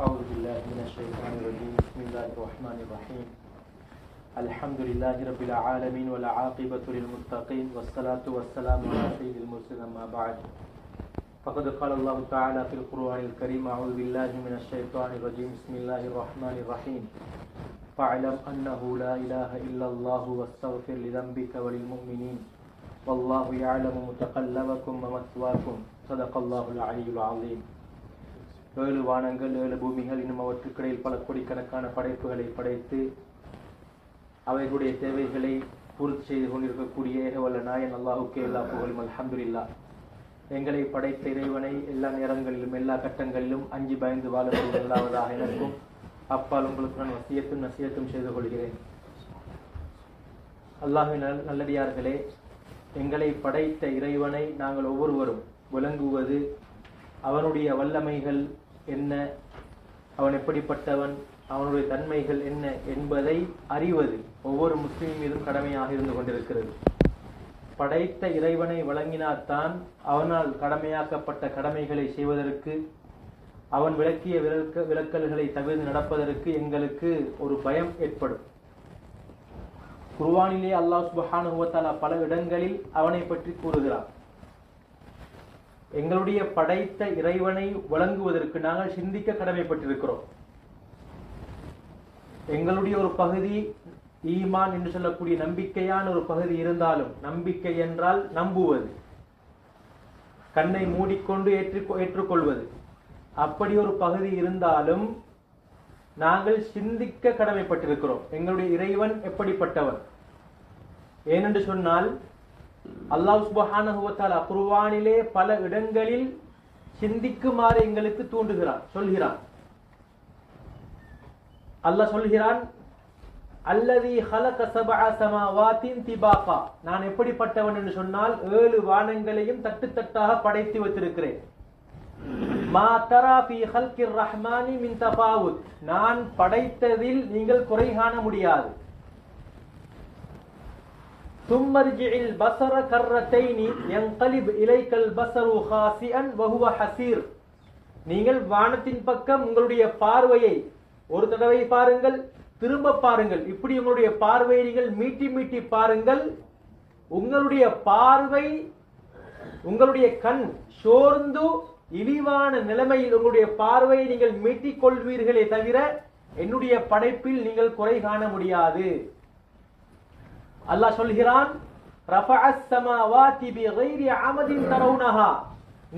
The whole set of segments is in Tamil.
أعوذ بالله من الشيطان الرجيم. بسم الله الرحمن الرحيم. الحمد لله رب العالمين والعاقبة للمتقين والصلاة والسلام على سيد المرسلين. أما بعد فقد قال الله تعالى في القرآن الكريم أعوذ بالله من الشيطان الرجيم. بسم الله الرحمن الرحيم. فاعلم أنه لا إله إلا الله واستغفر لذنبك وللمؤمنين. والله يعلم متقلبكم ومثواكم. صدق الله العلي العظيم. ஏழு வானங்கள் ஏழு பூமிகள் இன்னும் அவற்றுக்கிடையில் பல கோடிக்கணக்கான படைப்புகளை படைத்து அவைகளுடைய தேவைகளை பூர்த்தி செய்து கொண்டிருக்கக்கூடிய ஏகவல்ல நாயன் அல்லாஹுக்கே எல்லா புகழும் அலமதுல்லா எங்களை படைத்த இறைவனை எல்லா நேரங்களிலும் எல்லா கட்டங்களிலும் அஞ்சு பயந்து வாழக்கூடிய எல்லாவதாக எனக்கும் அப்பால் உங்களுக்கு நான் வசியத்தும் நசியத்தும் செய்து கொள்கிறேன். அல்லாஹின் நல் நல்லடியார்களே எங்களை படைத்த இறைவனை நாங்கள் ஒவ்வொருவரும் விளங்குவது அவனுடைய வல்லமைகள் என்ன? அவன் எப்படிப்பட்டவன்? அவனுடைய தன்மைகள் என்ன என்பதை அறிவது ஒவ்வொரு முஸ்லீம் மீதும் கடமையாக இருந்து கொண்டிருக்கிறது. படைத்த இறைவனை வழங்கினால்தான் அவனால் கடமையாக்கப்பட்ட கடமைகளை செய்வதற்கு அவன் விளக்கிய விளக்க விளக்கல்களை தவிர்த்து நடப்பதற்கு எங்களுக்கு ஒரு பயம் ஏற்படும். குர்வானிலே அல்லாஹ் சுபஹானுவத்தாலா பல இடங்களில் அவனை பற்றி கூறுகிறான். எங்களுடைய படைத்த இறைவனை வழங்குவதற்கு நாங்கள் சிந்திக்க கடமைப்பட்டிருக்கிறோம். எங்களுடைய ஒரு பகுதி ஈமான் என்று சொல்லக்கூடிய நம்பிக்கையான ஒரு பகுதி இருந்தாலும் நம்பிக்கை என்றால் நம்புவது. கண்ணை மூடிக்கொண்டு ஏற்று ஏற்றுக்கொள்வது. அப்படி ஒரு பகுதி இருந்தாலும் நாங்கள் சிந்திக்க கடமைப்பட்டிருக்கிறோம். எங்களுடைய இறைவன் எப்படிப்பட்டவன்? ஏனென்று சொன்னால் அல்லாஹ் சுபஹானஹுவத்தால் குர்வானிலே பல இடங்களில் சிந்திக்குமாறு எங்களுக்கு தூண்டுகிறான் சொல்கிறான். அல்லாஹ் சொல்கிறான் அல்லதி ஹலக சபஅ சமாவாத்தின் திபாகா. நான் எப்படிப்பட்டவன் என்று சொன்னால் ஏழு வானங்களையும் தட்டு தட்டாக படைத்து வைத்திருக்கிறேன். மா தரா ஃபி ஹல்கிர் ரஹ்மானி மின் தபாவுத் நான் படைத்ததில் நீங்கள் குறை காண முடியாது. ثم ارجع البصر كرتين ينقلب اليك البصر خاسئا وهو حسير நீங்கள் வானத்தின் பக்கம் உங்களுடைய பார்வையை ஒரு தடவை பாருங்கள் திரும்ப பாருங்கள் இப்படி உங்களுடைய பார்வையை நீங்கள் மீட்டி மீட்டி பாருங்கள் உங்களுடைய பார்வை உங்களுடைய கண் சோர்ந்து இழிவான நிலைமையில் உங்களுடைய பார்வையை நீங்கள் மீட்டிக் கொள்வீர்களே தவிர என்னுடைய படைப்பில் நீங்கள் குறை காண முடியாது அல்லாஹ் சொல்கிறான்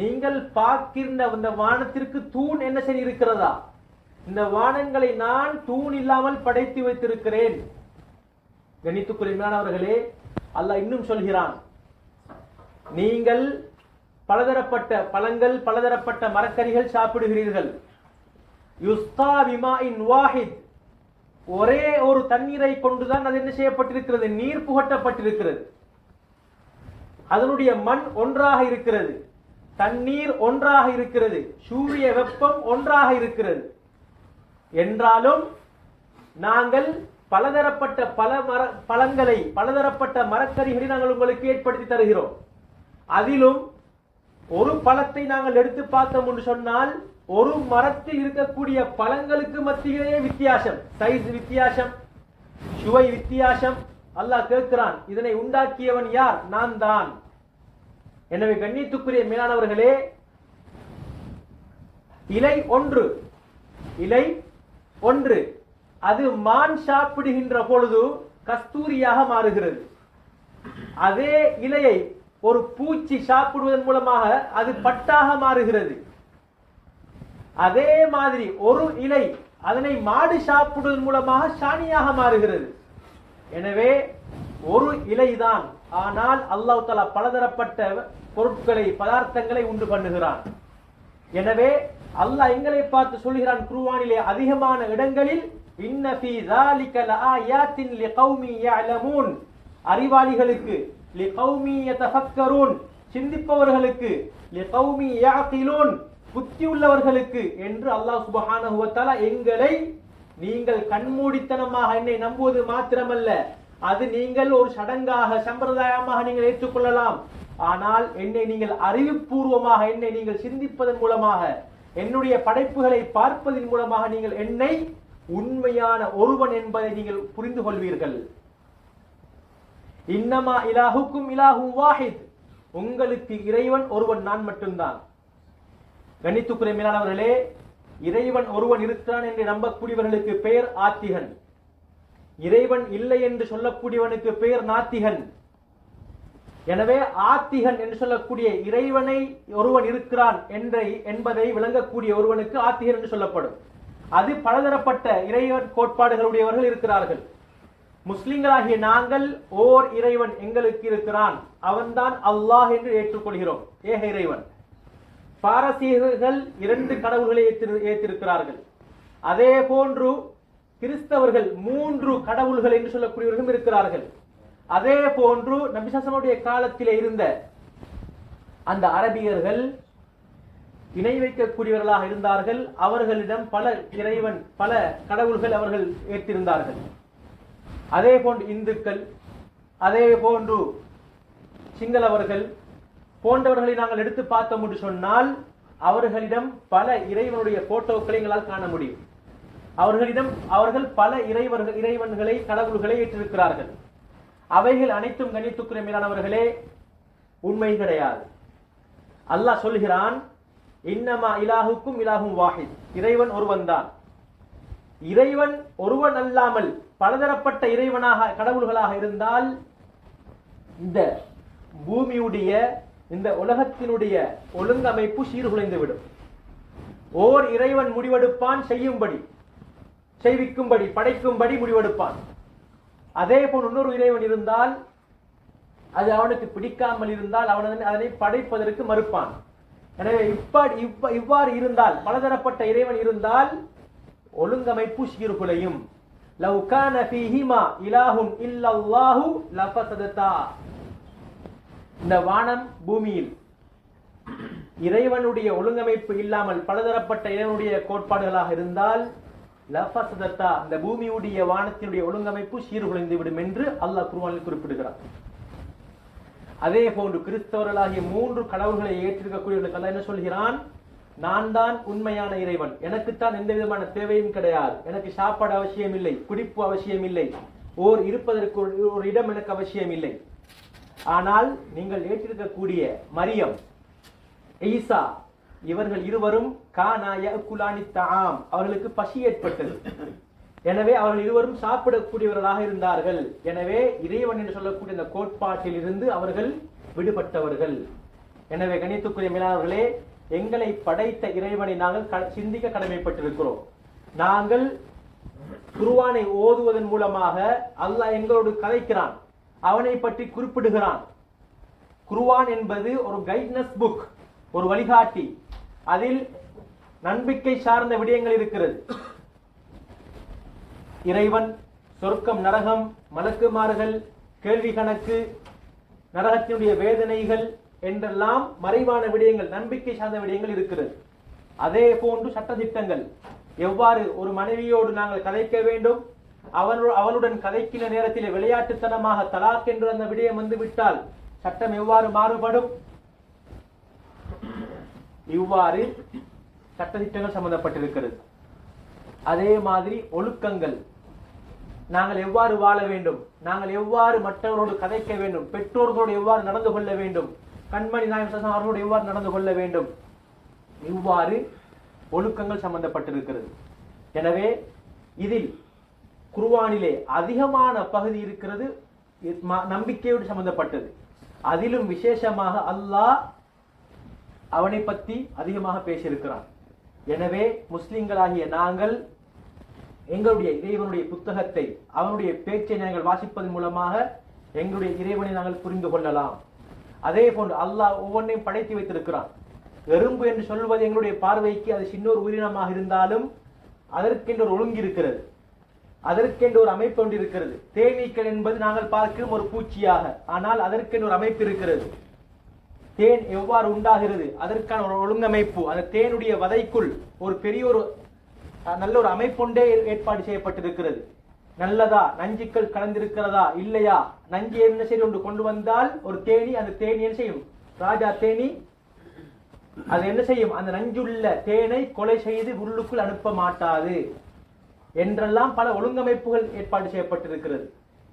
நீங்கள் பார்க்கின்ற அந்த வானத்திற்கு தூண் என்ன செய்ய இருக்கிறதா இந்த வானங்களை நான் தூண் இல்லாமல் படைத்து வைத்திருக்கிறேன். கணித்துக்குரியவர்களே அல்லாஹ் இன்னும் சொல்கிறான் நீங்கள் பலதரப்பட்ட பழங்கள் பலதரப்பட்ட மரக்கறிகள் சாப்பிடுகிறீர்கள். யுஸ்தா விமா இன் வாஹித். ஒரே ஒரு தண்ணீரை கொண்டுதான் அது என்ன செய்யப்பட்டிருக்கிறது? நீர் புகட்டப்பட்டிருக்கிறது. அதனுடைய மண் ஒன்றாக இருக்கிறது. தண்ணீர் ஒன்றாக இருக்கிறது. சூரிய வெப்பம் ஒன்றாக இருக்கிறது. என்றாலும் நாங்கள் பலதரப்பட்ட பல மர பழங்களை பலதரப்பட்ட மரக்கறிகளை நாங்கள் உங்களுக்கு ஏற்படுத்தி தருகிறோம். அதிலும் ஒரு பழத்தை நாங்கள் எடுத்து பார்த்தோம் என்று சொன்னால் ஒரு மரத்தில் இருக்கக்கூடிய பழங்களுக்கு மத்தியிலேயே வித்தியாசம். சைஸ் வித்தியாசம் சுவை வித்தியாசம். அல்லாஹ் கேட்கிறான் இதனை உண்டாக்கியவன் யார்? நான் தான். எனவே கண்ணியத்துக்குரிய மேலானவர்களே இலை ஒன்று இலை ஒன்று. அது மான் சாப்பிடுகின்ற பொழுது கஸ்தூரியாக மாறுகிறது. அதே இலையை ஒரு பூச்சி சாப்பிடுவதன் மூலமாக அது பட்டாக மாறுகிறது. அதே மாதிரி ஒரு இலை அதனை மாடு சாப்பிடுவதன் மூலமாக சாணியாக மாறுகிறது. எனவே ஒரு இலைதான். ஆனால் அல்லாஹ் தலா பலதரப்பட்ட பொருட்களை பதார்த்தங்களை உண்டு பண்ணுகிறான். எனவே அல்லாஹ் எங்களை பார்த்து சொல்கிறான் குருவானிலே அதிகமான இடங்களில் அறிவாளிகளுக்கு சிந்திப்பவர்களுக்கு புத்தி உள்ளவர்களுக்கு என்று அல்லாஹ் சுபஹான எங்களை நீங்கள் கண்மூடித்தனமாக என்னை நம்புவது மாத்திரமல்ல. அது நீங்கள் ஒரு சடங்காக சம்பிரதாயமாக நீங்கள் ஏற்றுக்கொள்ளலாம். ஆனால் என்னை நீங்கள் அறிவுபூர்வமாக என்னை நீங்கள் சிந்திப்பதன் மூலமாக என்னுடைய படைப்புகளை பார்ப்பதன் மூலமாக நீங்கள் என்னை உண்மையான ஒருவன் என்பதை நீங்கள் புரிந்து கொள்வீர்கள். இன்னமா இலாஹுக்கும் இலாஹும் வாஹித். உங்களுக்கு இறைவன் ஒருவன் நான் மட்டும்தான். கணித்துக்குரிய மேலானவர்களே இறைவன் ஒருவன் இருக்கிறான் என்று நம்பக்கூடியவர்களுக்கு பெயர் ஆத்திகன். இறைவன் இல்லை என்று சொல்லக்கூடியவனுக்கு பெயர் நாத்திகன். எனவே ஆத்திகன் என்று சொல்லக்கூடிய இறைவனை ஒருவன் இருக்கிறான் என்றை என்பதை விளங்கக்கூடிய ஒருவனுக்கு ஆத்திகன் என்று சொல்லப்படும். அது பலதரப்பட்ட இறைவன் கோட்பாடுகளுடையவர்கள் இருக்கிறார்கள். முஸ்லிம்களாகிய நாங்கள் ஓர் இறைவன் எங்களுக்கு இருக்கிறான். அவன்தான் அல்லாஹ் என்று ஏற்றுக்கொள்கிறோம். ஏக இறைவன். பாரசீகர்கள் இரண்டு கடவுள்களை ஏற்று- ஏற்றிருக்கிறார்கள் அதே போன்று கிறிஸ்தவர்கள் மூன்று கடவுள்கள் என்று சொல்லக்கூடியவர்களும் இருக்கிறார்கள். அதே போன்று நபிசாசனுடைய காலத்தில் இருந்த அந்த அரபியர்கள் இணை வைக்கக்கூடியவர்களாக இருந்தார்கள். அவர்களிடம் பல இறைவன் பல கடவுள்கள் அவர்கள் ஏற்றிருந்தார்கள். அதே போன்று இந்துக்கள் அதே போன்று சிங்களவர்கள் போன்றவர்களை நாங்கள் எடுத்து பார்த்தோம் என்று சொன்னால் அவர்களிடம் பல இறைவனுடைய போட்டோக்களை எங்களால் காண முடியும். அவர்களிடம் அவர்கள் பல இறைவர்கள் இறைவன்களை கடவுள்களை ஏற்றிருக்கிறார்கள். அவைகள் அனைத்தும் கணித்துக்குற மேலானவர்களே உண்மை கிடையாது. அல்லாஹ் சொல்கிறான் இன்னமா இலாஹுக்கும் இலாகும் வாஹித். இறைவன் ஒருவன் தான் இறைவன் ஒருவன் அல்லாமல் பலதரப்பட்ட இறைவனாக கடவுள்களாக இருந்தால் இந்த பூமியுடைய இந்த உலகத்தினுடைய ஒழுங்கமைப்பு சீர்குலைந்துவிடும். ஓர் இறைவன் முடிவெடுப்பான் செய்யும்படி செய்விக்கும்படி படைக்கும்படி முடிவெடுப்பான். அதே போல் இன்னொரு இறைவன் இருந்தால் அது அவனுக்கு பிடிக்காமல் இருந்தால் அவன் அதனை- படைப்பதற்கு மறுப்பான். எனவே இப்படி இவ்வ- இவ்வாறு இருந்தால் பலதரப்பட்ட இறைவன் இருந்தால் ஒழுங்கமைப்பு சீர்குலையும். லவ் கான ஃபீஹிமா இலாஹும் இல்லல்லாஹு லஃபஸததா இந்த வானம் பூமியில் இறைவனுடைய ஒழுங்கமைப்பு இல்லாமல் பலதரப்பட்ட இறைவனுடைய கோட்பாடுகளாக இருந்தால் லஃபசதத்தா இந்த பூமியுடைய வானத்தினுடைய ஒழுங்கமைப்பு சீர்குலைந்து விடும் என்று அல்லாஹ் குருவானில் குறிப்பிடுகிறார் அதே போன்று கிறிஸ்தவர்களாகிய மூன்று கடவுள்களை ஏற்றிருக்கக்கூடியவர்களுக்கு அல்ல என்ன சொல்கிறான்? நான் தான் உண்மையான இறைவன். எனக்குத்தான் எந்த விதமான தேவையும் கிடையாது. எனக்கு சாப்பாடு அவசியம் இல்லை குடிப்பு அவசியம் இல்லை ஓர் இருப்பதற்கு ஒரு இடம் எனக்கு அவசியம் இல்லை ஆனால் நீங்கள் ஏற்றிருக்கக்கூடிய மரியம் ஈசா இவர்கள் இருவரும் கானா யகுலானி தஆம் அவர்களுக்கு பசி ஏற்பட்டது. எனவே அவர்கள் இருவரும் சாப்பிடக்கூடியவர்களாக இருந்தார்கள். எனவே இறைவன் என்று சொல்லக்கூடிய இந்த கோட்பாட்டில் இருந்து அவர்கள் விடுபட்டவர்கள். எனவே கணித்துக்குரிய மேலாளர்களே எங்களை படைத்த இறைவனை நாங்கள் சிந்திக்க கடமைப்பட்டிருக்கிறோம். நாங்கள் குருவானை ஓதுவதன் மூலமாக அல்லாஹ் எங்களோடு கதைக்கிறான். அவனை பற்றி குறிப்பிடுகிறான். குருவான் என்பது ஒரு கைட்னஸ் புக் ஒரு வழிகாட்டி. அதில் நம்பிக்கை சார்ந்த விடயங்கள் இருக்கிறது. இறைவன் சொர்க்கம் நரகம் மலக்குமார்கள் கேள்வி கணக்கு நரகத்தினுடைய வேதனைகள் என்றெல்லாம் மறைவான விடயங்கள் நம்பிக்கை சார்ந்த விடயங்கள் இருக்கிறது. அதே போன்று சட்டதிட்டங்கள் எவ்வாறு ஒரு மனைவியோடு நாங்கள் கதைக்க வேண்டும்? அவன் அவளுடன் கதைக்கிற நேரத்தில் விளையாட்டுத்தனமாக தலாக் என்று அந்த விடயம் வந்துவிட்டால் சட்டம் எவ்வாறு மாறுபடும்? இவ்வாறு சட்டத்திட்டங்கள் சம்பந்தப்பட்டிருக்கிறது. அதே மாதிரி ஒழுக்கங்கள். நாங்கள் எவ்வாறு வாழ வேண்டும்? நாங்கள் எவ்வாறு மற்றவரோடு கதைக்க வேண்டும்? பெற்றோர்களோடு எவ்வாறு நடந்து கொள்ள வேண்டும்? கண்மணி நாயம் அவர்களோடு எவ்வாறு நடந்து கொள்ள வேண்டும்? இவ்வாறு ஒழுக்கங்கள் சம்பந்தப்பட்டிருக்கிறது. எனவே இதில் குர்வானிலே அதிகமான பகுதி இருக்கிறது நம்பிக்கையோடு சம்பந்தப்பட்டது. அதிலும் விசேஷமாக அல்லாஹ் அவனை பற்றி அதிகமாக பேசியிருக்கிறான். எனவே முஸ்லிம்களாகிய நாங்கள் எங்களுடைய இறைவனுடைய புத்தகத்தை அவனுடைய பேச்சை நாங்கள் வாசிப்பதன் மூலமாக எங்களுடைய இறைவனை நாங்கள் புரிந்து கொள்ளலாம். அதே போன்று அல்லாஹ் ஒவ்வொன்றையும் படைத்து வைத்திருக்கிறான். எறும்பு என்று சொல்வது எங்களுடைய பார்வைக்கு அது சின்னொரு உயிரினமாக இருந்தாலும் அதற்கென்று ஒரு ஒழுங்கு இருக்கிறது. அதற்கென்று ஒரு அமைப்பு ஒன்று இருக்கிறது. தேனீக்கள் என்பது நாங்கள் பார்க்கிறோம் ஒரு பூச்சியாக. ஆனால் அதற்கென்று ஒரு அமைப்பு இருக்கிறது. தேன் எவ்வாறு உண்டாகிறது? அதற்கான ஒரு ஒழுங்கமைப்பு. அந்த தேனுடைய வதைக்குள் ஒரு பெரிய ஒரு நல்ல ஒரு அமைப்பொண்டே ஏற்பாடு செய்யப்பட்டிருக்கிறது. நல்லதா? நஞ்சுக்கள் கலந்திருக்கிறதா? இல்லையா? நஞ்சு என்ன சரி ஒன்று கொண்டு வந்தால் ஒரு தேனி அந்த தேனி என்ன செய்யும்? ராஜா தேனி அது என்ன செய்யும்? அந்த நஞ்சுள்ள தேனை கொலை செய்து உள்ளுக்குள் அனுப்ப மாட்டாது. என்றெல்லாம் பல ஒழுங்கமைப்புகள் ஏற்பாடு செய்யப்பட்டிருக்கிறது.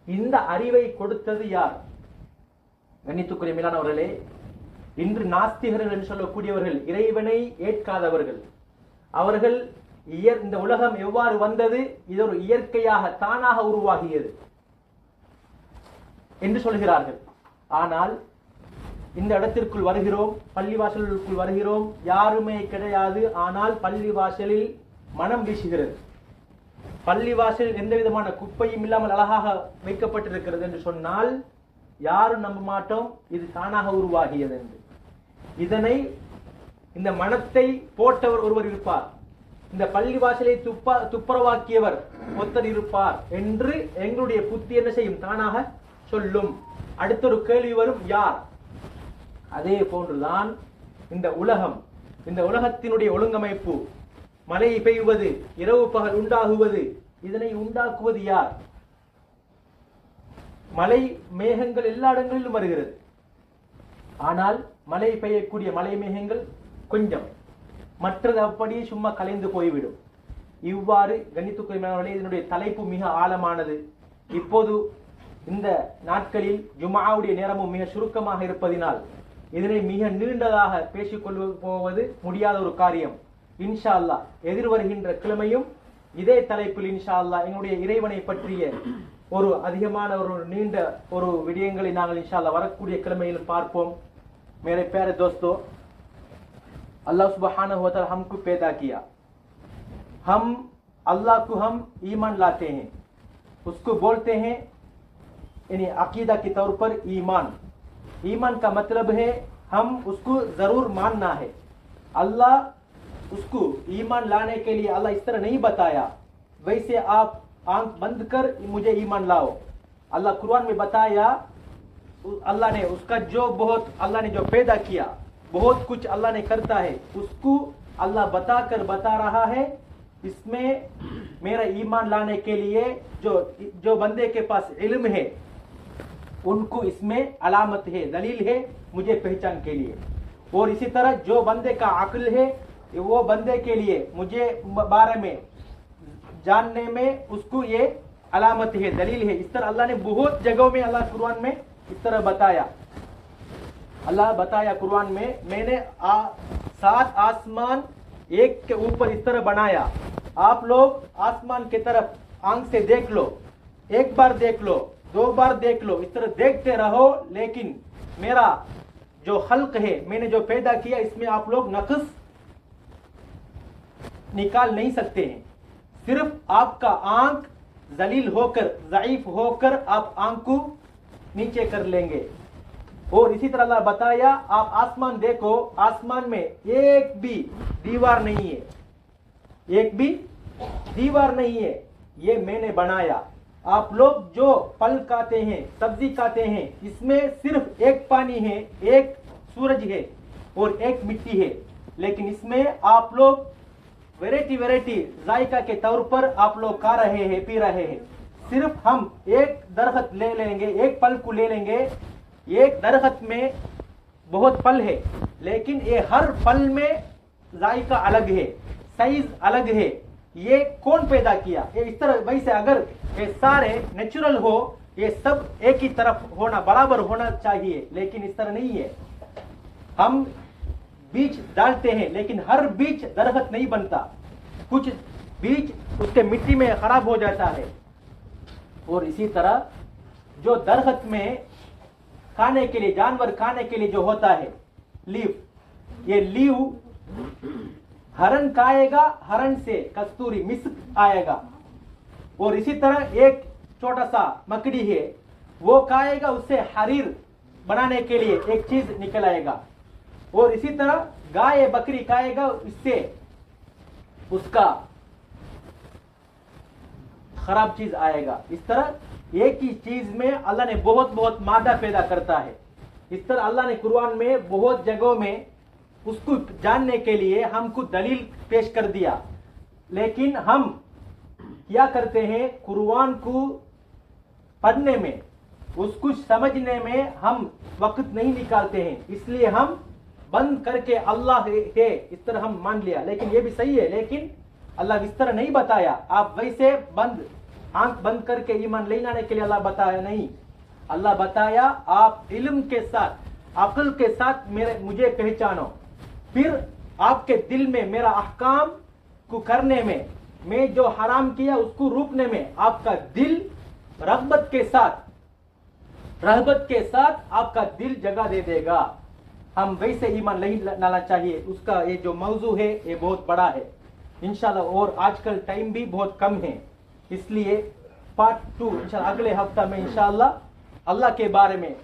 இந்த அறிவை கொடுத்தது யார்? கண்ணித்துக்குரிய மேலானவர்களே இன்று நாஸ்திகர்கள் என்று சொல்லக்கூடியவர்கள் இறைவனை ஏற்காதவர்கள். அவர்கள் இயற் இந்த உலகம் எவ்வாறு வந்தது? இது ஒரு இயற்கையாக தானாக உருவாகியது என்று சொல்கிறார்கள். ஆனால் இந்த இடத்திற்குள் வருகிறோம் பள்ளிவாசலுக்குள் வருகிறோம் யாருமே கிடையாது. ஆனால் பள்ளிவாசலில் மனம் வீசுகிறது. பள்ளிவாசலில் எந்த விதமான குப்பையும் இல்லாமல் அழகாக வைக்கப்பட்டிருக்கிறது என்று சொன்னால் யாரும் நம்ப மாட்டோம். இது தானாக உருவாகியது என்று. இதனை இந்த மனத்தை போட்டவர் ஒருவர் இருப்பார். இந்த பள்ளிவாசலை துப்பா துப்புரவாக்கியவர் ஒத்தர் இருப்பார் என்று எங்களுடைய புத்தி என்ன செய்யும்? தானாக சொல்லும். அடுத்த ஒரு கேள்வி வரும் யார்? அதே போன்றுதான் இந்த உலகம் இந்த உலகத்தினுடைய ஒழுங்கமைப்பு. மழை பெய்வது இரவு பகல் உண்டாகுவது இதனை உண்டாக்குவது யார்? மழை மேகங்கள் எல்லா இடங்களிலும் வருகிறது. ஆனால் மழை பெய்யக்கூடிய மழை மேகங்கள் கொஞ்சம். மற்றது அப்படியே சும்மா கலைந்து போய்விடும். இவ்வாறு கணித்துக்குரியவர்களே இதனுடைய தலைப்பு மிக ஆழமானது. இப்போது இந்த நாட்களில் ஜுமாவுடைய நேரமும் மிக சுருக்கமாக இருப்பதினால் இதனை மிக நீண்டதாக பேசிக்கொள்ள போவது முடியாத ஒரு காரியம். இன்ஷா அல்லாஹ் எதிர்வருகின்ற கிழமையும் இதே தலைப்பில் இன்ஷா அல்லாஹ் எங்களுடைய இறைவனை பற்றிய ஒரு அதிகமான ஒரு நீண்ட ஒரு விடயங்களை நாங்கள் இன்ஷா அல்லாஹ் வரக்கூடிய கிழமையில் பார்ப்போம் मेरे प्यारे दोस्तों अल्लाह सुबहाना हुआ ताला हमको पैदा किया हम अल्लाह को हम ईमान लाते हैं उसको बोलते हैं यानी अकीदा के तौर पर ईमान ईमान का मतलब है हम उसको जरूर मानना है अल्लाह उसको ईमान लाने के लिए अल्लाह इस तरह नहीं बताया। वैसे आप आँख बंद कर मुझे ईमान लाओ। अल्लाह कुरान में बताया अल्लाह ने उसका जो बहुत, अल्लाह ने जो पैदा किया, बहुत कुछ अल्लाह ने करता है, उसको अल्लाह बताकर बता रहा है। इसमें मेरा ईमान लाने के लिए जो जो बंदे के पास इल्म है, उनको इसमें अलामत है, दलील है मुझे पहचान के लिए। और इसी तरह जो बंदे का अक्ल है वो बंदे के लिए, मुझे बारे में जानने में उसको ये अलामत है, दलील है। इस तरह अल्लाह ने बहुत जगहों में अल्लाह कुरान में इस तरह बताया। अल्लाह बताया कुरान में, मैंने सात आसमान एक के ऊपर इस तरह बनाया। आप लोग आसमान की तरफ़ आँख से देख लो, एक बार देख लो, दो बार देख लो, इस तरह देखते रहो। लेकिन मेरा जो हल्क है, मैंने जो पैदा किया, इसमें आप लोग नक्स निकाल नहीं सकते हैं। सिर्फ़ आपका आँख जलील होकर ज़ईफ होकर आप आँख को नीचे कर लेंगे। और इसी तरह बताया, आप आसमान देखो, आसमान में एक भी दीवार नहीं है। एक भी दीवार नहीं है, ये मैंने बनाया। आप लोग जो फल खाते हैं, सब्ज़ी खाते हैं, इसमें सिर्फ़ एक पानी है, एक सूरज है और एक मिट्टी है। लेकिन इसमें आप लोग वैरायटी वैरायटी जायका के तौर पर आप लोग खा रहे हैं, पी रहे हैं। सिर्फ़ हम एक दरख्त ले लेंगे, एक फल को ले लेंगे। एक दरख्त में बहुत फल है, लेकिन ये हर फल में जायका अलग है साइज़ अलग है। ये कौन पैदा किया? ये इस तरह, वैसे अगर ये सारे नेचुरल हो, ये सब एक ही तरफ़ होना, बराबर होना चाहिए, लेकिन इस तरह नहीं है। हम बीज डालते हैं, लेकिन हर बीज दरखत नहीं बनता। कुछ बीज उसके मिट्टी में खराब हो जाता है। और इसी तरह जो दरखत में खाने के लिए, जानवर खाने के लिए जो होता है, लीव, ये लीव हरण खाएगा, हरण से कस्तूरी मिस आएगा। और इसी तरह एक छोटा सा मकड़ी है, वो खाएगा उससे हरीर बनाने के लिए एक चीज़ निकल आएगा और इसी तरह गाय बकरी खाएगा इससे उसका खराब चीज़ आएगा। इस तरह एक ही चीज़ में अल्लाह ने बहुत बहुत मादा पैदा करता है। इस तरह अल्लाह ने कुरान में बहुत जगहों में उसको जानने के लिए हमको दलील पेश कर दिया। लेकिन हम क्या करते हैं, कुरान को पढ़ने में, उसको समझने में हम वक्त नहीं निकालते हैं। इसलिए हम बंद करके अल्लाह है, इस तरह हम मान लिया। लेकिन ये भी सही है लेकिन अल्लाह इस तरह नहीं बताया। आप वैसे बंद आँख बंद करके ईमान ले लाने के लिए अल्लाह बताया नहीं। अल्लाह बताया आप इल्म के साथ अकल के साथ मेरे मुझे पहचानो। फिर आपके दिल में मेरा अहकाम को करने में मैं जो हराम किया उसको रोकने में आपका दिल रगबत के साथ रहबत के साथ आपका दिल जगह दे देगा। हम वैसे ईमान नहीं लाना चाहिए। उसका ये जो मौजू है, ये बहुत बड़ा है। इंशाल्लाह और आजकल टाइम भी बहुत कम है। इसलिए पार्ट टू अगले हफ़्ता में इंशाल्लाह अल्लाह के बारे में,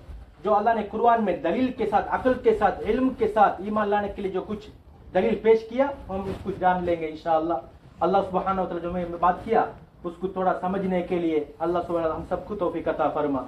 जो अल्लाह ने कुरान में दलील के साथ, अकल के साथ, इल्म के साथ ईमान लाने के लिए जो कुछ दलील पेश किया, हम उसको जान लेंगे इंशाल्लाह। अल्लाह सुबहान जो मैं बात किया, उसको थोड़ा समझने के लिए अल्लाह सुबहान हम सबको तौफीक अता फरमा।